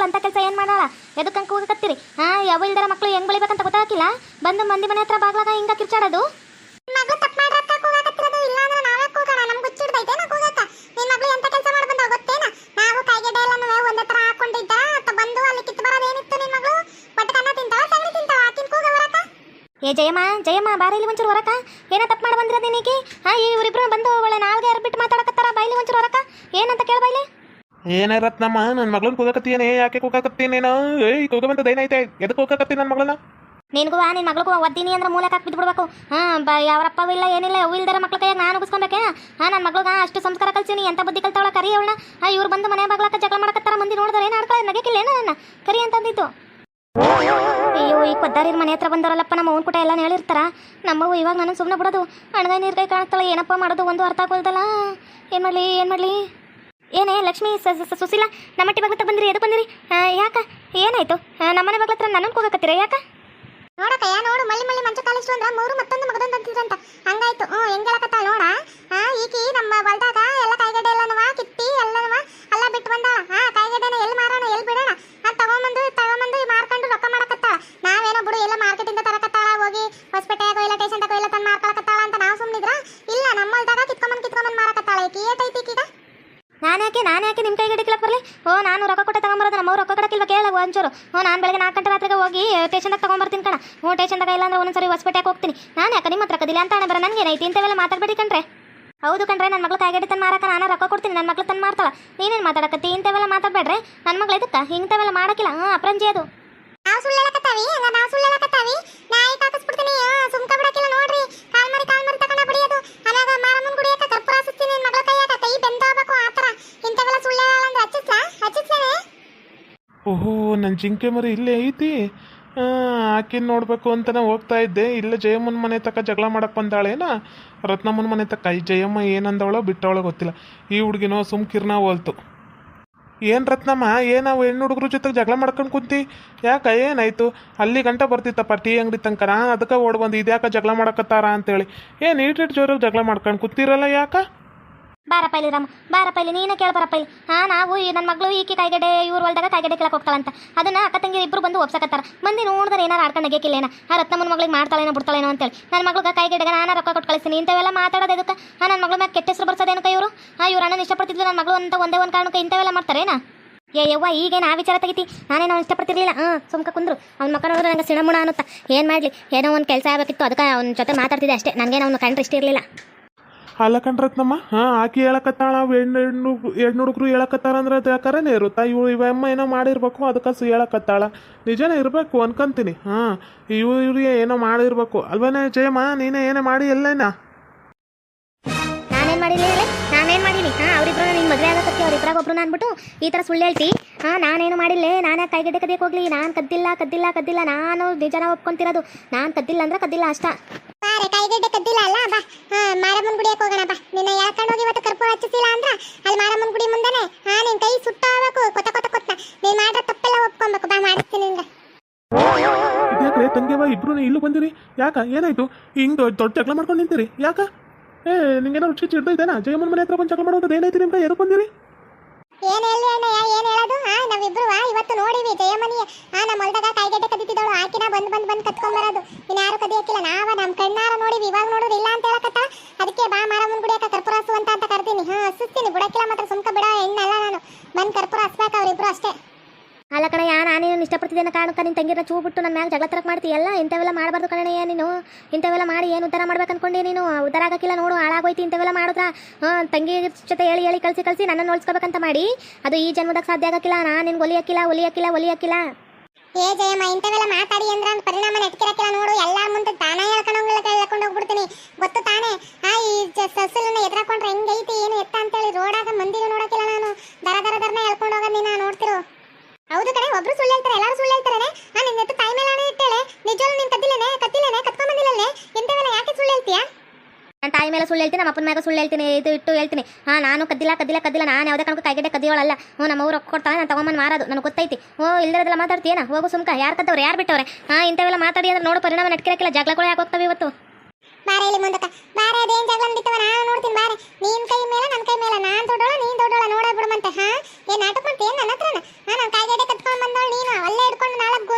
ಮಕ್ಳು ಅಂತ ಕೆಲಸ ಏನು ಮಾಡಲ್ಲ ಎದಕ್ಕಂಗೆ ಕೂಗಕತ್ತೀರಿ ಹಾಂ ಯಾವ ಇಲ್ದರ ಮಕ್ಳು ಹೆಂಗ್ ಬೆಳಿಬೇಕಂತ ಗೊತ್ತಾಗಿಲ್ಲ ಬಂದು ಮಂದಿ ಮನೆ ಹತ್ರ ಬಾಗ್ಲಾಗ ಹಿಂಗ ಕಿರ್ಚಾಡೋದು. ಏ ಜಯಮ್ಮ ಜಯಮ್ಮ ಬಾರೈಲಿ ಒಂಚೂರು ಹೊರಕ ಏನ ತಪ್ಪು ಮಾಡಿ ಬಂದಿರೋದು ನೀಕಿ ಹಾಂ ಇವರಿಬ್ರು ಬಂದು ಒಳ್ಳೆ ನಾಲ್ಗೆ ಬಿಟ್ಟು ಮಾತಾಡಕತ್ತಾರ? ಬಾಯಿಲಿ ಒಂಚೂರು ಹೊರಕ ಏನಂತ ಕೇಳ ಬಾಯ್ಲಿ ಏನೇ ರತ್ನಮ್ಮ ನನ್ನ ಮಗಳನ್ನ ಕೂಗಕತ್ತೀಯನೇ, ಯಾಕೆ ಕೂಗಕತ್ತೀನೇನೋ ಏಯ್ ಕೂಗಬಂತದ ಏನೈತೆ ಎದಕ್ಕೆ ಕೂಗಕತ್ತೀನಿ ನನ್ನ ಮಗಳನ್ನ? ನಿನಗೂ ನಿನ್ನ ಮಗಳಿಗೂ ಒದ್ದೀನಿ ಅಂದ್ರೆ ಮೂಲಕ ಹಾಕಿ ಬಿಡ್ಬೇಕು ಹಾ, ಬ ಯಾರಪ್ಪ ಇಲ್ಲ, ಏನಿಲ್ಲ. ಅವು ಮಕ್ಕಳ ಮಕ್ಳ ಕೈಯಾಗ ನಾನು ಉಗಿಸ್ಕೊಬೇಕೆ ಹಾ ನನ್ನ ಮಗಳಿಗೆ ಅಷ್ಟು ಸಂಸ್ಕಾರ ಕಲ್ಸೀನಿ ಎಂತ ಬುದ್ಧಿ ಕಲ್ತಾವಳ? ಕರಿ ಅವಳನ್ನ. ಹಾಂ, ಇವ್ರು ಬಂದು ಮನೆ ಬಾಗ್ಲಾಕ ಜಗಳ ಮಾಡಕತ್ತಾರ. ಮಂದಿ ನೋಡಿದ್ರೆ ಏನು ಆಡ್ಕೊಳ್ಳಿ ನಗಕ್ಕಿಲ್ಲ ಏನೋ ನನ್ನ? ಕರಿ ಅಂತಂದಿತ್ತು ಅಯ್ಯೋ, ಈ ಕೊದ್ದಾರಿ ಮನೆ ಹತ್ರ ಬಂದವರಲ್ಲಪ್ಪ, ನಮ್ಮ ಅವ್ನ ಕುಟ ಎಲ್ಲ ಹೇಳಿರ್ತಾರ. ನಮ್ಮವು ಇವಾಗ ನಾನು ಸುಮ್ಮನೆ ಬಿಡೋದು. ನೀರ್ ಕೈ ಕಾಣ್ತಾಳೆ ಏನಪ್ಪ ಮಾಡೋದು? ಒಂದು ಅರ್ಥ ಆಗೋಲ್ದಲ್ಲ ಏನ್ ಮಾಡಲಿ ಏನ್ ಮಾಡಲಿ? ಏನೇ, ಲಕ್ಷ್ಮಿ ಸುಶೀಲಾ ನಮ್ಮಟ್ಟಿ ಬಗ್ಗೆ ಬಂದಿರಿ ಎದು ಬಂದಿರಿ? ಯಾಕ? ಏನಾಯ್ತು? ನಮ್ಮನೆ ಬಗ್ಲತ್ರ ಹತ್ರ ನನ್ನನ್ನು ಹೋಗಕತ್ತೀರ ಯಾಕ? ಯಾ, ನೋಡು, ಮಲ್ಲಿ ಮಲ್ಲಿ ಮಂಚ ಕಾಲಿಸ್ತು ಅಂದ್ರ ಮೂರು ಮತ್ತೊಂದು ಮಗದೊಂದು ಅಂತಿದ್ರಂತ ಹಂಗಾಯ್ತು ಹ್ಞೂ ಹೆಂಗೆ ಹೇಳಕತ್ತಾಳ ನೋಡ? ಈಕಿ ನಮ್ಮ ಹೊಲ್ದಾಗ ಎಲ್ಲ ಕಾಯಿಗಡ್ಡೆ ಎಲ್ಲನವ, ಕಿತ್ತಿ ಎಲ್ಲನವ ಎಲ್ಲ ಬಿಟ್ಟು ಬಂದಾಳ ಹಾ ಕಾಯಿಗಡ್ಡೆನ ಎಲ್ಲಿ ಮಾರೋಣ ಎಲ್ಲಿ ಬಿಡೋಣ ಅಂತ ತಗೊಂಬಂದು ತಗೊಂಬಂದು ಮಾರ್ಕೊಂಡು ರೊಕ್ಕ ಮಾಡಕತ್ತಾಳ ನಾವೇನೋ ಬಿಡು ಎಲ್ಲ ಮಾರ್ಕೆಟಿಂದ ತರಕತ್ತಾಳ ಹೋಗಿ ಹೊಸಪೇಟೆಯಾಗೋ ಇಲ್ಲ ಟೇಷನ್ ತಗೋ ಇಲ್ಲ ತಂದು ಮಾರ್ಕೊಳಕತ್ತಾಳ ಅಂತ ನಾವು ಸುಮ್ಮನಿದ್ರ ಇಲ್ಲ ನಮ್ಮ ಹೊಲ್ದಾಗ ಕಿತ್ಕೊಂಬಂದು ಕಿತ್ಕೊಂಬಂದು ಮಾರಕತ್ತಾಳ ಈಕಿ ಏಟೈತಿ ಈಕೀಗ ನಾನು ಯಾಕೆ ನಾನು ಯಾಕೆ ನಿಮ್ಮ ಕೈಗೆ ಹಿಡಿಕ್ಲಕ್ಕೆ ಬರಲಿ ಓ ನಾನು ರೊಕ್ಕ ಕೊಟ್ಟೆ ತಗೊಂಬರೋದು ನಮ್ಮ ರೊಕ್ಕ ಕೇಳ ಒಂಚೂರು ಹ್ಞೂ, ನಾನು ಬೆಳಗ್ಗೆ ನಾಲ್ಕು ಗಂಟೆ ರಾತ್ರಿಗೆ ಹೋಗಿ ಟೇಷನ್ದಾಗ ತೊಗೊಂಬರ್ತೀನಿ ಕಣ. ಹ್ಞೂ ಟೇಷನ್ದಾಗ ಇಲ್ಲ ಅಂದ್ರೆ ಒಂದೊಂದ್ಸರಿ ಹೊಸಪೇಟೆಗೆ ಹೋಗ್ತೀನಿ. ನಾನು ಯಾಕೆ ನಿಮ್ಮ ಹತ್ರ ಕದಿಲ್ಲ ಅಂತ ಅಣ್ಣ ಬರ? ನನಗೆ ಏನೈತಿ ಇಂಥವೆಲ್ಲ ಮಾತಾಡ್ಬೇಡಿ ಕಣ್ರೆ. ಹೌದು ಕಣ್ರೆ ನನ್ನ ಮಗಳು ಕಾಯಿಗಡಿ ತಂದು ಮಾರಕ, ನಾನು ರೊಕ್ಕ ಕೊಡ್ತೀನಿ. ನನ್ನ ಮಗಳು ತಂದು ಮಾರ್ತಾಳ. ನೀನೇನು ಮಾತಾಡಕತ್ತಿ? ಇಂಥವೆಲ್ಲ ಮಾತಾಡ್ಬೇಡ್ರೆ. ನನ್ನ ಮಗಳು ಎದಕ್ಕ? ಇಂಥವೆಲ್ಲ ಮಾಡಕ್ಕಿಲ್ಲ ಹ್ಞೂ, ಅಪ್ರಂಜಿ ಅದು. ನಾವು ಸುಳ್ಳು ಹೇಳಕತ್ತಾವಿ? ನಾವು ಸುಳ್ಳು ನನ್ನ ಜಿಂಕೆ ಮರಿ ಇಲ್ಲೇ ಐತಿ. ಆಕಿನ ನೋಡಬೇಕು ಅಂತಲೇ ಹೋಗ್ತಾ ಇದ್ದೆ. ಇಲ್ಲ ಜಯಮ್ಮನ ಮನೆ ತಕ್ಕ ಜಗಳ ಮಾಡಕ್ಕೆ ಬಂದಾಳೇನ? ರತ್ನಮ್ಮನ ಮನೆ ತಕ್ಕ ಈ ಜಯಮ್ಮ ಏನಂದವಳೋ ಬಿಟ್ಟವಳೋ ಗೊತ್ತಿಲ್ಲ. ಈ ಹುಡುಗಿನೋ ಸುಮ್ಕಿರ್ನ ಹೋಲ್ತು. ಏನು ರತ್ನಮ್ಮ? ಏನಾವು ಹೆಣ್ಣು ಹುಡುಗರ ಜೊತೆಗೆ ಜಗಳ ಮಾಡ್ಕೊಂಡು ಕುಂತಿ? ಯಾಕೆ? ಏನಾಯ್ತು? ಅಲ್ಲಿ ಗಂಟೆ ಬರ್ತಿತ್ತಪ್ಪ ಟೀ ಅಂಗಡಿ ತನಕ. ನಾನು ಅದಕ್ಕೆ ಓಡ್ ಬಂದು. ಇದ್ಯಾಕೆ ಜಗಳ ಮಾಡಕತ್ತಾರ ಅಂತೇಳಿ. ಏನು ಇಟ್ಟಿಟ್ಟು ಜೋರಾಗಿ ಜಗಳ ಮಾಡ್ಕೊಂಡು ಕೂತಿರಲ್ಲ ಯಾಕೆ? ಬಾರಪ್ಪ ಇಲ್ಲಿ ರಾಮ ಬಾರಪ್ಪ ಇಲ್ಲಿ ನೀನೇ ಕೇಳ ಬರಪ್ಪ ಇಲ್ಲಿ ಹಾಂ ನಾವು ನನ್ನ ಮಗಳು, ಈಕೆ ಕಾಯಿಗಡ್ಡೆ, ಇವ್ರ ಹೊಲ್ದಾಗ ಕೈಗಡೆ ಕೇಳಕ್ಕೆ ಹೋಗ್ತಾಳಂತ ಅದನ್ನ ಅಕ್ಕ ತಂಗಿ ಇಬ್ರು ಬಂದು ಒಪ್ಸಕತ್ತಾರ. ಮಂದಿ ನೋಡಿದ್ರೆ ಏನಾರು ಆಡ್ಕೊಂಡು ನಗೇಕಿಲ್ಲೇನ ಆ, ರತ್ನಮ್ಮನ ಮಗಳಿಗೆ ಮಾಡ್ತಾಳೇನೋ, ಬಿಡ್ತಾಳೇನೋ ಅಂತೇಳಿ. ನನ್ನ ಮಗಳಿಗೆ ಕಾಯಿಗಡ್ಡೆಗೆ ನಾನು ರೊಕ್ಕ ಕೊಟ್ಟು ಕಳಿಸ್ತೀನಿ. ಇಂಥವೆಲ್ಲ ಮಾತಾಡೋದು ಅದಕ್ಕೆ ಹಾಂ ನನ್ನ ಮಗಳು ಮ್ಯಾಗ ಕೆಟ್ಟ ಹೆಸರು ಬರ್ಸೋದೇನಕ ಇವರು? ಹಾಂ ಇವ್ರು ಅಣ್ಣನ ಇಷ್ಟಪಡ್ತಿದ್ಲು ನನ್ನ ಮಗಳು ಅಂತ ಒಂದೇ ಒಂದು ಕಾರಣಕ್ಕೆ ಇಂಥವೆಲ್ಲ ಮಾಡ್ತಾರೇನಾ ಏ, ಯವ್ವ, ಈಗೇನು ಆ ವಿಚಾರ ತೆಗಿತಿ? ನಾನೇನು ಅವ್ನು ಇಷ್ಟಪಡ್ತಿರ್ಲಿಲ್ಲ. ಹಾಂ ಸುಮ್ಕ ಕುಂದ್ರು. ಅವ್ನ ಮಕ್ಕ ನೋಡಿದ್ರೆ ನಂಗೆ ಸಿಣಮುಣ ಅನ್ನುತ್ತಾ. ಏನು ಮಾಡಲಿ? ಏನೋ ಒಂದು ಕೆಲಸ ಆಗಬೇಕಿತ್ತು. ಅದಕ್ಕೆ ಅವ್ನ ಜೊತೆ ಮಾತಾಡ್ತಿದ್ದೆ ಅಷ್ಟೇ. ನನಗೇನು ಅವ್ನು ಕಂಡ್ರೆ ಇಷ್ಟ ಇರಲಿಲ್ಲ. ಅಲ್ಲ ಹಾಂ, ಆಕಿ ಹೇಳಕತ್ತಾಳ ಹೆಣ್ಣು ಹೆಣ್ಣು ಹೆಣ್ಣು ಹುಡುಗರು ಹೇಳಕತ್ತಾರ ಅಂದ್ರೆ ಅದು ಯಾಕಾರನೇ ಇರುತ್ತಾ ಇವು ಇವಮ್ಮ ಏನೋ ಮಾಡಿರ್ಬೇಕು, ಅದಕ್ಕೆ ಸು ಹೇಳಕತ್ತಾಳ. ನಿಜನೇ ಇರಬೇಕು ಅನ್ಕೊಂತೀನಿ. ಹಾ, ಇವು ಇವ್ರಿಗೆ ಏನೋ ಮಾಡಿರ್ಬೇಕು. ಅಲ್ವನೇ ಜಯಮ್ಮ, ನೀನೇ ಏನೇ ಮಾಡಿ ಎಲ್ಲೇನಾ? ನಾನೇನು ಮಾಡಿಲ್ಲ ಹೇಳಿ? ನಾನೇನು ಮಾಡಿನಿ ಹಾಂ, ಅವರಿಬ್ರು ಮದುವೆ ಆಗತ್ತೆ ಅವ್ರಿಬ್ರಾಗ ಒಬ್ರು ಅಂದ್ಬಿಟ್ಟು ಈ ಥರ ಸುಳ್ಳು ಹೇಳ್ತಿ. ಹಾಂ, ನಾನೇನು ಮಾಡಿಲ್ಲ ನಾನು ಕೈಗಡ್ಡೆ ಕದಿಯಕ್ಕೆ ಹೋಗ್ಲಿ? ನಾನು ಕದ್ದಿಲ್ಲ ಕದ್ದಿಲ್ಲ ಕದ್ದಿಲ್ಲ. ನಾನು ನಿಜನ ಒಪ್ಕೊಂತಿರೋದು. ನಾನು ಕದ್ದಿಲ್ಲ ಅಂದ್ರೆ ಕದ್ದಿಲ್ಲ ಅಷ್ಟ. ಬಾರೆ ಕೈಗಡ್ಡೆ ಕದ್ದಿಲ್ಲ ಅಲ್ಲ? ಬಾ. ಹಾ, ಮಾರಮ್ಮನ್ ಗುಡಿಯಕ್ಕೆ ಹೋಗೋಣ, ಬಾ. ನಿನ್ನ ಯಾಕಂಡ್ ಹೋಗಿ ಇವತ್ತು ಕರ್ಪೂರ ಹಚ್ಚಿಸಿಲ್ಲ ಅಂದ್ರ ಅಲ್ಲಿ ಮಾರಮ್ಮನ್ ಗುಡಿ ಮುಂದೆನೆ, ಹಾ, ನಿನ್ ಕೈ ಸುಟ್ಟಾಗಬೇಕು. ಕೊತ್ತ ಕೊತ್ತ ಕೊತ್ತ ನೀನ್ ಮಾಡ್ರ ತಪ್ಪೆಲ್ಲ ಒಪ್ಕೊಬೇಕು. ಬಾ, ಮಾಡಿಸ್ತೀನಿ ನಿಂಗೆ. ಇದ್ಯಾಕ್ರೆ ತಂಗಿಯವ ಇಬ್ರು ಇಲ್ಲೂ ಬಂದಿರಿ? ಯಾಕ, ಏನಾಯ್ತು? ಹಿಂಗ್ ದೊಡ್ಡ ದೊಡ್ಡ ಜಗಳ ಮಾಡ್ಕೊಂಡು ನಿಂತೀರಿ? ಯಾಕ? ಏ ನಿಂಗೇನೋ ರುಚಿ ಚಿಡ್ದೈತೇನಾ ಜಯಮ್ಮನ ಮನೆ ಹತ್ರ ಬಂದು ಜಗಳ ಮಾಡೋದು ಏನಾಯ್ತು ನಿಮ್ಗೆ ಎದಕ್ಕೆ ಬಂದಿರಿ? ಏನ್ ಹೇಳಿ ಏನ್ ಹೇಳೋದು? ಹಾ, ನಾವಿಬ್ರು ಇವತ್ತು ನೋಡಿವಿ. ಜಯಮನಿ ಆ ನಮ್ಮ ಹೊಲ್ದಾಗ ಕಾಯಿಗಡ್ಡೆ ಕದಿತಿದ್ದವಳು ಆಕಿನ ಬಂದ್ ಬಂದ್ ಬಂದ್ ಕತ್ಕೊಂಡ್ ಬರೋದು. ಇನ್ ಯಾರು ಕದಿಯಕ್ಕಿಲ್ಲ? ನಾವ ನಮ್ ಕಣ್ಣಾರ ನೋಡಿವಿ. ಇವಾಗ ನೋಡೋದು ಇಲ್ಲ ಅಂತ ಹೇಳಕತ್ತ ಅದಕ್ಕೆ ಬಾ ಮಾರಮ್ಮನ್ ಗುಡಿಯಕ ಕರ್ಪೂರ ಹಸುವಂತ ಅಂತ ಕರ್ತೀನಿ ಹಾ ಹಸಿಸ್ತೀನಿ ಬಿಡಕ್ಕಿಲ್ಲ ಮಾತ್ರ ಸುಮ್ಕ ಬಿಡ ಹೆಣ್ಣಲ್ಲ ನಾನು ಬಂದ್ ಕರ್ಪೂರ ಹಸ್ಬೇಕು ಅವ್ರಿಬ್ರು ಅಷ್ಟೇ ಅಲ್ಲ ಕಣಯ್ಯ ನಾನೇನು ಇಷ್ಟಪಡ್ತಿದ್ದೇನೆ ಕಾರಣಕ್ಕೆ ನಿನ್ನ ತಂಗಿರ ಚೂ ಬಿಟ್ಟು ನನ್ನ ಮ್ಯಾಗ ಜಗಳ ತರಕ್ಕೆ ಮಾಡ್ತೀಯಲ್ಲ ಇಂಥವೆಲ್ಲ ಮಾಡಬಾರ್ದು ಕಣಯ್ಯ ನೀನು? ಇಂಥವೆಲ್ಲ ಮಾಡಿ ಏನು ಉದ್ಧಾರ ಮಾಡ್ಬೇಕು ಅನ್ಕೊಂಡೆ ನೀನು? ಉದ್ಧಾರ ಆಗಕ್ಕಿಲ್ಲ ನೋಡು, ಹಾಳಾಗೋಯ್ತು ಇಂಥವೆಲ್ಲ ಮಾಡಿದ್ರ? ತಂಗಿ ಜೊತೆ ಹೇಳಿ ಹೇಳಿ ಕಳಿಸಿ ಕಳಿಸಿ ನನ್ನನ್ನು ನೋಡ್ಸ್ಕೋಬೇಕಂತ ಮಾಡಿ. ಅದು ಈ ಜನ್ಮದಾಗ ಸಾಧ್ಯ ಆಗಕ್ಕಿಲ್ಲ ನಾನು ನಿನ್ಗೆ ಒಲಿ ಹಾಕಿಲ್ಲ ಒಲಿ ಒಲಿ ಏ ಜಯಮ್ಮ, ಇಂಥವೆಲ್ಲ ಮಾತಾಡಿ ಅಂದ್ರೆ ಅಂತ ಪರಿಣಾಮ ನೆಟ್ಕಿರಕ್ಕಿಲ್ಲ ನೋಡು ಎಲ್ಲಾರ ಮುಂದೆ ತಾನೇ ಹೇಳ್ಕೊಂಡೋಗ್ಲಿಲ್ಲ ಹೇಳ್ಕೊಂಡು ಹೋಗ್ಬಿಡ್ತೀನಿ. ಗೊತ್ತು ತಾನೇ? ಆ, ಈ ಸಸಲನ್ನ ಎದ್ರಾಕೊಂಡ್ರೆ ಹೆಂಗೈತಿ, ಏನು ಎತ್ತ ಅಂತೇಳಿ ರೋಡಾಗ ಮಂದಿಗೆ ನೋಡಕ್ಕಿಲ್ಲ ನಾನು. ದರ ದರ, ದರನ ಹೇಳ್ಕೊಂಡು ಹೋಗೋದ್ ನೀನ ನೋಡ್ತಿರು. ಹೌದು ಕಡೆ ಒಬ್ರು ಸುಳ್ಳು ಹೇಳ್ತಾರೆ, ಎಲ್ಲರೂ ಸುಳ್ಳು ಹೇಳ್ತಾರೆ. ತಾಯಿ ಮೇಲೆ ಸುಳ್ಳು ಹೇಳ್ತೀನಿ, ನಮ್ಮ ಅಪ್ಪನ ಮ್ಯಾಗ ಸುಳ್ಳು ಹೇಳ್ತೀನಿ, ಇದು ಇಟ್ಟು ಹೇಳ್ತೀನಿ. ಹಾ, ನಾನು ಕದ್ದಿಲ್ಲ ಕದ್ದಿಲ್ಲ ಕದ್ದಿಲ್ಲ, ನಾನು ಯಾವುದೇ ಕಣಕ್ಕೂ ಕೈಗಡೆ ಕದಿಯೋಳಲ್ಲ. ಹ್ಞೂ, ನಮ್ಮ ಊರು ರೊಕ್ಕ ಕೊಡ್ತಾಳೆ ನಾನು ತಗೊಂಬಂದು ಮಾರೋದು, ನನಗೆ ಗೊತ್ತೈತಿ. ಓ ಇಲ್ಲದಲ್ಲ ಮಾತಾಡ್ತೀಯ ಹೋಗು ಸುಮ್ಕ, ಯಾರು ಕದ್ದವ್ರು, ಯಾರು ಬಿಟ್ಟವ್ರೆ? ಹಾಂ, ಇಂಥವೆಲ್ಲ ಮಾತಾಡಿ ಅಂದ್ರೆ ನೋಡು, ಪರಿಣಾಮ ನಟ್ಕಿರಕ್ಕಿಲ್ಲ ಜಗಳಗಳು ಯಾಕೆ ಹೋಗ್ತವೆ ಇವತ್ತು? ಬಾರೆ ಇಲ್ಲಿ ನೋಡ್ತೀನಿ ಬಾರೆ. ನೀನ್ ಕೈ ಮೇಲೆ ನನ್ನ ಕೈ ಮೇಲೆ, ನಾನ್ ದೊಡ್ಡೋಳ, ನೀನ್ ದೊಡ್ಡೋಳ, ನೋಡ ಹಾ? ಏನ್ ನಾಟಕ ಮಾಡ್ತೀನಿ ಏನ್ ನನ್ನ ಹತ್ರ ಹಾ ನನ್ನ ಕೈಗೆ ಕಟ್ಕೊಂಡ್ ನೀನು, ಅಲ್ಲೇ ಹಿಡ್ಕೊಂಡು ನಾಲ್ಕು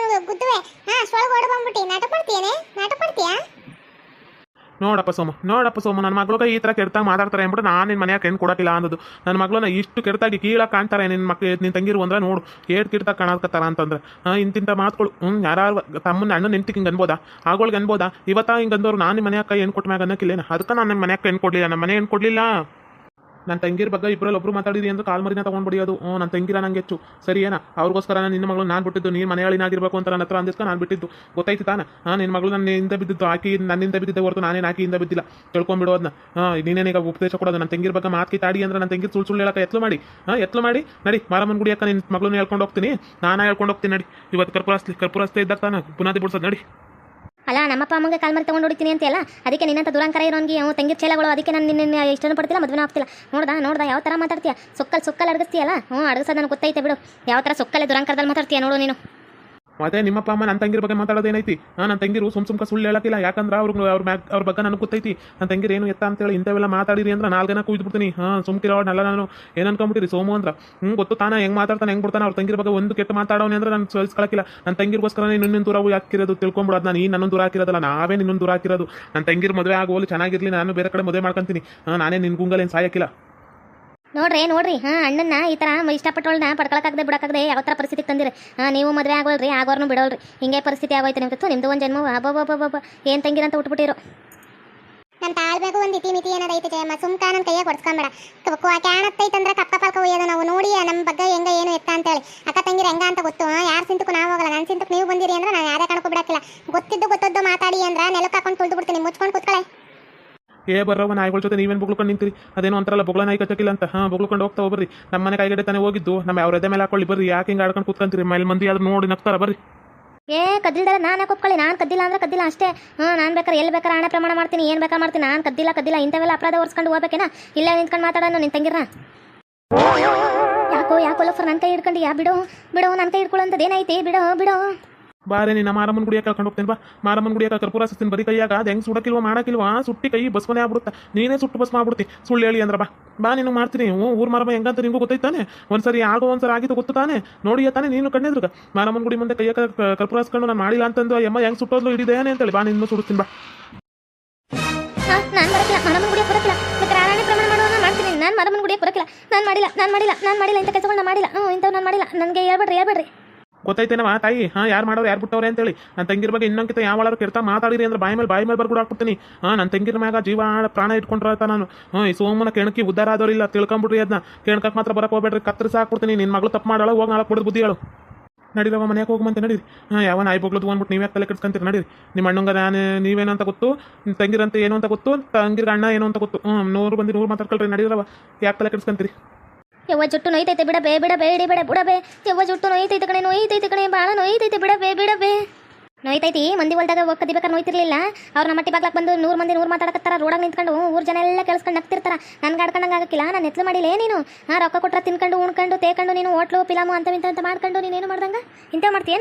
ನೋಡಪ್ಪ ಸೋಮ ನೋಡಪ್ಪ ಸೋಮ, ನನ್ನ ಮಗಳಿಗೆ ಈ ಥರ ಕೆಡ್ತಾಗ ಮಾತಾಡ್ತಾರೆ ಅಂದ್ಬಿಟ್ಟು ನಾನು ನಿನ್ನ ಮನೆಯಾಗ ಹೆಣ್ಣು ಕೊಡೋಕ್ಕಿಲ್ಲ ಅನ್ನೋದು ನನ್ನ ಮಗಳನ್ನ ಇಷ್ಟು ಕೆಡ್ತಾಗಿ ಕೀಳಾಗಿ ಕಾಣ್ತಾರೆ ನಿನ್ನ ಮಕ್ಳು ನಿನ್ನ ತಂಗಿರು ಅಂದ್ರೆ ನೋಡು, ಏಟ್ ಕಿಡ್ತಾಗ ಕಾಣಕತ್ತಾರ ಅಂತಂದ್ರೆ. ಇಂತಿಂತ ಮಾತುಗಳು ಹ್ಞೂ ಯಾರು ತಮ್ಮನ್ನ ಅಣ್ಣ ನಿಂತಿಗೆ ಹಿಂಗೆ ಅನ್ಬೋದಾ? ಆಗೋಳ್ಗೆ ಅನ್ಬೋದಾ? ಇವತ್ತ ಹಿಂಗೆ ಅಂದವ್ರು ನಾನು ನಿಮ್ಮ ಮನೆಯಾಗ ಹೆಣ್ಣು ಕೊಟ್ಟ ಮ್ಯಾಗ ಅನ್ನಕ್ಕಿಲ್ಲೇನ? ಅದಕ್ಕೆ ನಾನು ನಿಮ್ಮ ಮನೆಯಾಗ ಹೆಣ್ಣು ಕೊಡಲಿಲ್ಲ ನಮ್ಮ ಮನೆ ಹೆಣ್ಣು ಕೊಡಲಿಲ್ಲ. ನನ್ನ ತಂಗಿರ ಬಗ್ಗೆ ಇಬ್ಬರಲ್ಲಿ ಒಬ್ರು ಮಾತಾಡಿದಿ ಎಂದು ಕಾಲ್ ಮರಿನ ತೊಗೊಂಡ್ಬಿಡಿ ಅದು ಹ್ಞೂ, ನನ್ನ ತಂಗಿರ ನಂಗೆ ಹೆಚ್ಚು. ಸರಿ, ಏನ? ಅವ್ರಿಗೋಸ್ಕರ ನಾನು ನಿನ್ನ ಮಗಳು ನಾನು ಬಿಟ್ಟಿದ್ದು. ನೀನು ಮನೆಯಾಳಿನಾಗಿರ್ಬೇಕು ಅಂತ ನನ್ನ ಹತ್ರ ಅಂದಿದ್ಕ ನಾನು ಬಿಟ್ಟಿದ್ದು. ಗೊತ್ತಾಯ್ತು ತಾನ? ಹಾಂ ನಿನ್ನ ಮಗಳು ನನ್ನಿಂದ ಬಿದ್ದಿದ್ದು. ಆಕಿ ನನ್ನಿಂದ ಬಿದ್ದಿದ್ದೆ ಹೊರತು ನಾನೇನು ಆಕಿಯಿಂದ ಬಿದ್ದಿಲ್ಲ. ತಿಳ್ಕೊಂಡ್ಬಿಡು ಅದನ್ನ ಹಾಂ, ನೀನೇನೀಗ ಉಪದೇಶ ಕೊಡೋದು. ನನ್ನ ತಂಗಿರ ಬಗ್ಗೆ ಮಾತು ತಾಡಿ ಅಂದ್ರೆ ನನ್ನ ತಂಗಿ ಸುಳ್ಳು ಸುಳ್ಳು ಹೇಳಕ್ಕೆ ಎತ್ಲು ಮಾಡಿ. ಹಾಂ ಎತ್ಲು ಮಾಡಿ. ನಡಿ, ಮಾರಮ್ಮನ ಗುಡಿಯಕ್ಕ ನಿನ್ನ ಮಗಳನ್ನ ಹೇಳ್ಕೊಂಡು ಹೋಗ್ತೀನಿ. ನಾನು ಹೇಳ್ಕೊಂಡು ಹೋಗ್ತೀನಿ, ನಡಿ. ಇವತ್ತು ಕರ್ಪೂರಸ್ತಿ ಕರ್ಪೂರ ಇದ್ದಾಗ ತಾನೆ ಪುನಾದಿ ಬಿಡ್ಸೋದು. ನಡಿ. ಅಲ್ಲ ನಮ್ಮಪ್ಪ ಅಮ್ಮಂಗೆ ಕಾಲ್ ಮಾಡಿ ತಗೊಂಡು ಹೊಡಿತೀನಿ ಅಂತೆಲ್ಲ ಅದಕ್ಕೆ ನಿನ್ನಂತ ದುರಂಕರ ಇರೋನ್ಗೆ ಅವ್ನು ತಂಗಿ ಚೇಲಗಳು, ಅದಕ್ಕೆ ನಾನು ನಿನ್ನ ಇಷ್ಟನ ಪಡ್ತಿಲ್ಲ ಮದುವೆ ಆಗ್ತಿಲ್ಲ. ನೋಡ್ದಾ ನೋಡ್ದಾ, ಯಾವ ಥರ ಮಾತಾಡ್ತೀಯ? ಸೊಕ್ಕಲ್ ಸೊಕ್ಕಲ್ಲಿ ಅಡಗಿಸ್ತೀಯಲ್ಲ? ಹ್ಞೂ ಅಡಗಿಸೋದು ನನಗೆ ಗೊತ್ತೈತೆ ಬಿಡು. ಯಾವ ಥರ ಸೊಕ್ಕಲ್ಲಿ ದುರಂಕರದಲ್ಲಿ ಮಾತಾಡ್ತೀಯ ನೋಡು ನೀನು. ಮತ್ತೆ ನಿಮ್ಮಪ್ಪ ಅಮ್ಮ ನನ್ನ ತಂಗಿರ ಬಗ್ಗೆ ಮಾತಾಡೋದೇನೈತಿ ಹಾಂ ನನ್ನ ತಂಗಿರು ಸುಮ್ ಸುಮ್ಕ ಸುಳ್ಳು ಹೇಳಕ್ಕಿಲ್ಲ. ಯಾಕಂದ್ರೆ ಅವ್ರಿಗೆ ಅವ್ರ ಮ್ಯಾಗ, ಅವ್ರ ಬಗ್ಗೆ ನನಗೆ ಗೊತ್ತೈತಿ. ನನ್ನ ತಂಗಿರು ಏನು ಎತ್ತ ಅಂತೇಳಿ ಇಂಥವೆಲ್ಲ ಮಾತಾಡಿರಿ ಅಂದ್ರೆ ನಾಲ್ಕು ಜನ ಕುಯ್ದುಬಿಡ್ತೀನಿ ಹಾಂ ಸುಮ್ಕಿರೋಣಲ್ಲ ನಾನು ಏನು ಅನ್ಕೊಂಬಿಟ್ಟಿರಿ? ಸೋಮು ಅಂದ್ರೆ. ಹ್ಞೂ ಗೊತ್ತು ತಾನ ಹೆಂಗೆ ಮಾತಾಡ್ತಾನೆ, ಹೆಂಗೆ ಬಿಡ್ತಾನೆ, ಅವ್ರ ತಂಗಿರ ಬಗ್ಗೆ ಒಂದು ಕೆಟ್ಟ ಮಾತಾಡೋನೆ ಅಂದ್ರೆ ನಾನು ಸಹಿಸ್ಕೊಳಕ್ಕಿಲ್ಲ ನನ್ನ ತಂಗಿರ್ಗೋಸ್ಕರ ನಿನ್ನ ದೂರ ಹಾಕಿರೋದು ತಿಳ್ಕೊಂಬಿಡೋದು ನಾನು ಈ ನನ್ನೊಂದು ದೂರ ಹಾಕಿರೋದಲ್ಲ, ನಾವೇ ನಿನ್ನೊಂದು ದೂರ ಹಾಕಿರೋದು. ನನ್ನ ತಂಗಿರ ಮದುವೆ ಆಗೋಲಿ ಚೆನ್ನಾಗಿರಲಿ, ನಾನು ಬೇರೆ ಕಡೆ ಮದುವೆ ಮಾಡ್ಕೊಂತೀನಿ. ನಾನೇ ನಿನ್ನ ಏನು ಸಾಯಕ್ಕಿಲ್ಲ. ನೋಡ್ರಿ ನೋಡ್ರಿ. ಹಾ ಅಣ್ಣನ ಈ ಥರ ಇಷ್ಟಪಟ್ಟವಳನ್ನ ಪಡ್ಕೊಳಕ್ಕಾಗದೆ ಬಿಡಕಾಗದೆ ಯಾವ ತರ ಪರಿಸ್ಥಿತಿ ತಂದಿರಿ. ನೀವು ಮದುವೆ ಆಗೋಲ್ರಿ, ಆಗೋರ್ನು ಬಿಡೋಲ್ರಿ. ಹಿಂಗೆ ಪರಿಸ್ಥಿತಿ ಆಗೋಯ್ತು ನಿಮ್ದು ನಿಮ್ದು ಒಂದು ಜನ್ಮ. ಏನ್ ಏನು ತಂಗಿರಂತ ಉಟ್ಬಿಟ್ಟಿರೋ. ನನ್ನ ತಾಳ್ಬೇಕು ಒಂದು ಇತಿ ಮಿತಿ ಏನಾರ ಐತೆ ಜಯಮ್ಮ. ಸುಮ್ಕ ನನ್ನ ಕೈಯಾಗ ಕೊಡ್ಸ್ಕೊಂಬೇಡ ಕ್ಯಾಣತ್ತೈತಂದ್ರೆ ಕಪ್ಪ ಪಾಕ ಒಯ್ಯೋದು ನಾವು. ನೋಡಿ ನಮ್ಮ ಬಗ್ಗೆ ಹೆಂಗ, ಏನು ಎತ್ತ ಅಂತೇಳಿ ಅಕ್ಕ ತಂಗಿರ ಹೆಂಗ ಅಂತ ಗೊತ್ತು. ಯಾರು ಸಿಂತಕ್ಕೂ ನಾವು ಹೋಗಲ್ಲ. ನನ್ನ ಸಿಂತಕ್ಕೆ ನೀವು ಬಂದಿರಿ ಅಂದ್ರೆ ನಾನು ಯಾರೇ ಕಣಕ್ಕೂ ಬಿಡಕ್ಕಿಲ್ಲ. ಗೊತ್ತಿದ್ದು ಗೊತ್ತದ್ದು ಮಾತಾಡಿ ಅಂದ್ರೆ ನೆಲಕ್ಕೆ ಹಾಕೊಂಡು ತುಳಿದು ಬಿಡ್ತೀನಿ. ಮುಚ್ಕೊಂಡು ಕೂತ್ಕೊಳ್ಳೆ ಏ ಬರ್ರವ ನಾಯಿಗಳ ಜೊತೆ ನೀವೇನು ಬುಗ್ಳ್ಕೊಂಡು ನಿಂತಿರಿ? ಅದೇನು ಅಂತಾರಲ್ಲ ಬೊಗಳ ನಾಯಿ ಕಚ್ಚಕ್ಕಿಲ್ಲ ಅಂತ. ಹಾಂ ಬುಗ್ಳ್ಕೊಂಡು ಹೋಗ್ತಾ ಬರ್ರಿ. ನಮ್ಮ ಮನೆ ಕೈಗಡೆ ತಾನೇ ಹೋಗಿದ್ದು. ನಮ್ಮ ಯಾವ ಮೇಲೆ ಹಾಕೊಳ್ಳಿ ಬರ್ರಿ. ಯಾಕೆ ಹಿಂಗೆ ಆಡ್ಕೊಂಡು ಕೂತ್ಕೊಂತೀರಿ? ಮೈಲ್ ಮಂದಿ ಆದ್ರೂ ನೋಡಿ ನಗ್ತಾರ ಬರ್ರಿ. ಏ ಕದ್ದಿಲ್ದಾರ ನಾನು ಒಪ್ಕೊಳ್ಳಿ ನಾನು ಕದ್ದಿಲ್ಲ ಅಂದ್ರೆ ಕದ್ದಿಲ್ಲ ಅಷ್ಟೇ. ಹ್ಞೂ ನಾನು ಬೇಕಾರೆ ಎಲ್ಲಿ ಬೇಕಾದ್ರೆ ಹಣ ಪ್ರಮಾಣ ಮಾಡ್ತೀನಿ, ಏನು ಬೇಕಾ ಮಾಡ್ತೀನಿ. ನಾನು ಕದ್ದಿಲ್ಲ ಕದ್ದಿಲ್ಲ. ಇಂಥವೆಲ್ಲ ಅಪರಾಧ ಹೊರ್ಸ್ಕೊಂಡು ಹೋಗ್ಬೇಕೇನಾ? ಇಲ್ಲ ನಿಂತ್ಕೊಂಡು ಮಾತಾಡೋಣ ನಿನ್ನ ತಂಗಿರ ಯಾಕೋ ಯಾಕೋ ಲೋಫರ್ ನನ್ನ ಕೈ ಹಿಡ್ಕೊಂಡು ಯಾ ಬಿಡು ಬಿಡು ನನ್ನ ಕೈ ಹಿಡ್ಕೊಳ್ಳೋಂಥದ್ದು ಏನೈತಿ ಬಿಡು ಬಿಡು. ಬಾರೆ ನಿನ್ನ ಮಾರಮ್ಮನ ಗುಡಿಯಾಗ ಕರ್ಕೊಂಡು ಹೋಗ್ತೀನಿ ಬಾ. ಮಾರಮ್ಮನ ಗುಡಿಯಾಗ ಕರ್ಪೂರ ಸುತ್ತೀನಿ ಬರೀ ಕೈಯಾಗ, ಅದು ಹೆಂಗೆ ಸುಡಕ್ಕಿಲ್ವ, ಮಾಡಕ್ಕಿಲ್ವ ಸುಟ್ಟಿ ಕೈ ಬಸ್ಮನೆ ಆಗ್ಬಿಡುತ್ತೆ. ನೀನೇ ಸುಟ್ಟು ಬಸ್ ಮಾಡ್ಬಿಡ್ತಿ. ಸುಳ್ಳು ಹೇಳಿ ಅಂದ್ರೆ ಬಾ. ಬಾ, ನೀನು ಮಾಡ್ತೀನಿ. ಊರ್ ಮಾರಮ್ಮ ಹೆಂಗಂತ ನಿಂಗೂ ಗೊತ್ತೈತಾನೆ? ಒಂದ್ಸರಿ ಆಗೋ ಒಂದ್ಸರಿ ಆಗಿತ್ತು ಗೊತ್ತಾನೆ ನೋಡಿ ತಾನೆ ನೀನು ಕಣ್ಣಿದ್ರಗ. ಮಾರಮ್ಮನ ಗುಡಿ ಮುಂದೆ ಕೈಯಾಗ ಕ- ಕರ್ಪೂರ ಹಾಸ್ಕೊಂಡು ನಾನು ಮಾಡಿಲ್ಲ ಅಂತಂದು ಎಮ್ಮ ಹೆಂಗೆ ಸುಟ್ಟೋದ್ಲು ಹಿಡಿದೇನೆ ಅಂತೇಳಿ. ಬಾ, ನಿನ್ನೂ ಸುಡುತ್ತೀನಿ ಬಾ. ನಾನು ಮಾಡುವಾಗ ಮಾಡ್ತೀನಿ. ನಾನು ಬರಕಿಲ್ಲ ನಾನು ಮಾಡಿಲ್ಲ ನಾನು ಮಾಡಿಲ್ಲ ನಾನು ಮಾಡಿಲ್ಲ. ಇಂಥ ಕೆಲಸಗಳನ್ನ ಮಾಡಿಲ್ಲ. ಹ್ಞೂ, ಇಂಥವು ನಾನು ಮಾಡಿಲ್ಲ. ನನಗೆ ಹೇಳ್ಬೇಡ್ರಿ ಹೇಳ್ಬೇಡ್ರಿ. ಗೊತ್ತೈತೇನವ ತಾಯಿ. ಹಾ, ಯಾರು ಮಾಡೋರು, ಯಾರು ಬಿಟ್ಟವ್ರೆ ಅಂತೇಳಿ. ನನ್ನ ತಂಗಿರ ಬಗ್ಗೆ ಇನ್ನೊಂಕಿತ ಯಾವಾಳರು ಕೆಡ್ತಾ ಮಾತಾಡಿರಿ ಅಂದ್ರೆ ಬಾಯಿ ಮೇಲೆ ಬಾಯಿ ಮೇಲೆ ಬರ್ಬಿಡು ಹಾಕ್ಬಿಡ್ತೀನಿ. ಹಾ ನನ್ನ ತಂಗಿರ ಮ್ಯಾಗ ಜೀವ ಪ್ರಾಣ ಇಟ್ಕೊಂಡ್ರತ ನಾನು. ಈ ಸೋಮನ ಕೆಣಕಿ ಉದ್ದಾರ ಆದವ್ರಿಲ್ಲ ತಿಳ್ಕೊಂಬಿಡ್ರಿ ಅದನ್ನ ಕೆಣಕಕ್ಕೆ ಮಾತ್ರ ಬರಕ್ಕೆ ಹೋಗ್ಬೇಡ್ರಿ, ಕತ್ತರಿಸಿ ಹಾಕ್ಬಿಡ್ತೀನಿ. ನಿನ್ನ ಮಗಳು ತಪ್ಪು ಮಾಡೋಳು ಹೋಗಿ ಬಿಡೋದು ಬುದ್ಧಿ ಹೇಳು. ನಡೀರವ ಮನೆಗೆ ಹೋಗ್ಮಂತೆ ನಡೀರಿ. ಹಾಂ ಯಾವ ನಾಯಿ ಬಗ್ಲದು ಅಂದ್ಬಿಟ್ಟು ನೀವೇ ತಲೆ ಕೆಡ್ಸ್ಕೊಂತೀರಿ, ನಡೀರಿ. ನಿಮ್ಮ ಅಣ್ಣಂಗ ನಾನು, ನೀವೇನು ಅಂತ ಗೊತ್ತು? ತಂಗಿರಂತ ಏನು ಅಂತ ಗೊತ್ತು? ತಂಗಿರ ಅಣ್ಣ ಏನು ಅಂತ ಗೊತ್ತು? ಹ್ಞೂ ನೂರು ಬಂದು ನೂರು ಮಾತಾಡ್ಕೊಳ್ರಿ ನಡೀರವ ಯಾಕೆ ತಲೆ ಕೆಡ್ಸ್ಕೊಂತೀರಿ? ಯವ್ವ ಜುಟ್ಟು ನೋಯ್ತೈತೆ ಬಿಡಬೇ ಬಿಡಬೇ, ಇಡಿ ಬಿಡ, ಬಿಡಬೇ. ಯವ್ವ ಜುಟ್ಟು ನೋಯ್ತೈತೆ ಕಣೆ ನೋಯ್ತೈತೆ ಕಣೆ ಭಾಳ ನೋಯ್ತೈತೆ ಬಿಡಬೇ ಬಿಡಬೇ. ನೋಯ್ತೈತಿ, ಮಂದಿ ಹೊಲ್ದಾಗ ಹೋಗಿ ಕದಿಬೇಕಾದ್ರೆ ನೋಯ್ತಿರ್ಲಿಲ್ಲ. ಅವ್ರ ನಮ್ಮ ಮಟ್ಟಿ ಬಾಗ್ಲಾಕ್ ಬಂದು ನೂರು ಮಂದಿ ನೂರು ಮಾತಾಡಕತ್ತಾರ, ರೋಡಾಗ ನಿಂತ್ಕೊಂಡು ಊರ್ ಜನ ಎಲ್ಲ ಕೇಳಿಸ್ಕೊಂಡು ನಗ್ತಿರ್ತಾರ. ನನ್ಗೆ ಆಡ್ಕೊಂಡಂಗೆ ಆಗಕ್ಕಿಲ್ಲ, ನಾನು ಎತ್ಲು ಮಾಡಿಲ್ಲ ನೀನು. ಹಾಂ ರೊಕ್ಕ ಕೊಟ್ಟರೆ ತಿನ್ಕೊಂಡು, ಉಣ್ಕೊಂಡು, ತೇಕೊಂಡು ನೀನು ಹೋಟ್ಲು, ಪಿಲಾಮು, ಅಂತ ಇಂತ ಅಂತ ಮಾಡ್ಕೊಂಡು ನೀನೇನು ಮಾಡ್ದಂಗ? ಇಂಥ ಮಾಡ್ತೀಯಾ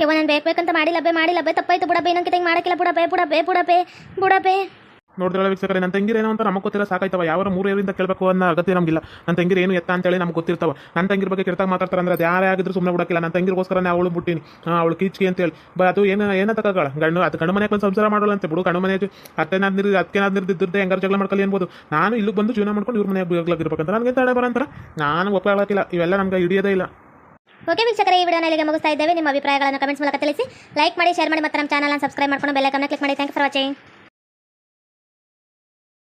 ಯವ್ವ, ನಾನು ಬೇಕು ಬೇಕಂತ ಮಾಡಿಲ್ಲ ಬೇ ಮಾಡಿಲ್ಲ ಬೇ, ತಪ್ಪಾಯ್ತು ಬುಡಬೇ, ಇನ್ನೊಂದು ಹಿಂಗೆ ಮಾಡಕ್ಕಿಲ್ಲ, ಬುಡಬೇ ಬುಡಬೇ ಬುಡಬೇ ಬುಡಬೇ. ನೋಡಿದ್ರೆ ವೀಕ್ಷಕರೇ ನನ್ನ ತಂಗಿರು ಏನೋ ಅಂತ ನಮಗೆ ಗೊತ್ತಿಲ್ಲ, ಸಾಕಾಯ್ತವ. ಯಾವ ಮೂರು ಏರಿಂದ ಕೇಳಬೇಕು ಅನ್ನೋ ಅಗತ್ಯ ನಮಗಿಲ್ಲ. ನನ್ನ ತಂಗಿರು ಏನು ಎತ್ತ ಅಂತೇಳಿ ನಮ್ಗೆ ಗೊತ್ತಿರ್ತಾವ. ನನ್ನ ತಂಗಿರ ಬಗ್ಗೆ ಕಿರ್ತಾಗ ಮಾತಾಡ್ತಾರೆ ಅಂದ್ರೆ ಅದು ಯಾರೇ ಆಗಿದ್ರು ಸುಮ್ಮನೆ ಬಿಡಕ್ಕಿಲ್ಲ. ನನ್ನ ತಂಗಿರ್ಗೋಸ್ಕರ ಅವಳು ಬಿಟ್ಟಿನಿ ಅವಳು ಕೀಚ್ಕಿ ಅಂತೇಳಿ. ಬ, ಅದು ಏನು ಏನಂತ ತಗೋಳ ಗಂಡು, ಅದು ಗಂಡು ಮನೆಗೆ ಬಂದು ಸಂಸಾರ ಮಾಡೋಲ್ಲ ಅಂತ ಬಿಡು. ಗಂಡು ಮನೆ ಅತ್ತೇನಾದ್ ನಿರ್ ಅದಕ್ಕೇನಾದ್ ನಿರ್ದಿದ್ದಿರ್ದೆ ಹೆಂಗಾರು ಜಗಳ ಮಾಡ್ಕೊಳ್ಳಿ ಅನ್ಬೋದು. ನಾನು ಇಲ್ಲಿಗೆ ಬಂದು ಜೀವನ ಮಾಡ್ಕೊಂಡು ಇವ್ರ ಮನೆಗೆ ಇರ್ಬೇಕಂತ. ನನಗೆ ತಡೆ ಬರಂತಾರ ನಾನು ಒಪ್ಕೊಳ್ಳೋಕ್ಕಿಲ್ಲ ಇವೆಲ್ಲ ನಮ್ಗೆ ಹಿಡಿಯೋದೇ ಇಲ್ಲ. ಓಕೆ ವೀಕ್ಷಕರೇ, ಈ ವಿಡಿಯೋನ ಇಲ್ಲಿಗೆ ಮುಗಿಸ್ತಾ ಇದ್ದೇವೆ. ನಿಮ್ಮ ಅಭಿಪ್ರಾಯಗಳನ್ನು ಕಮೆಂಟ್ಸ್ ಮೂಲಕ ತಿಳಿಸಿ. ಲೈಕ್ ಮಾಡಿ, ಶೇರ್ ಮಾಡಿ, ಮತ್ತು ನಮ್ಮ ಚಾನಲ್ ಸಬ್ಸ್ಕ್ರೈಬ್ ಮಾಡ್ಕೊಂಡು ಬೆಲ್ಲೈಕನ್ನ ಕ್ಲಿಕ್ ಮಾಡಿ. Thank for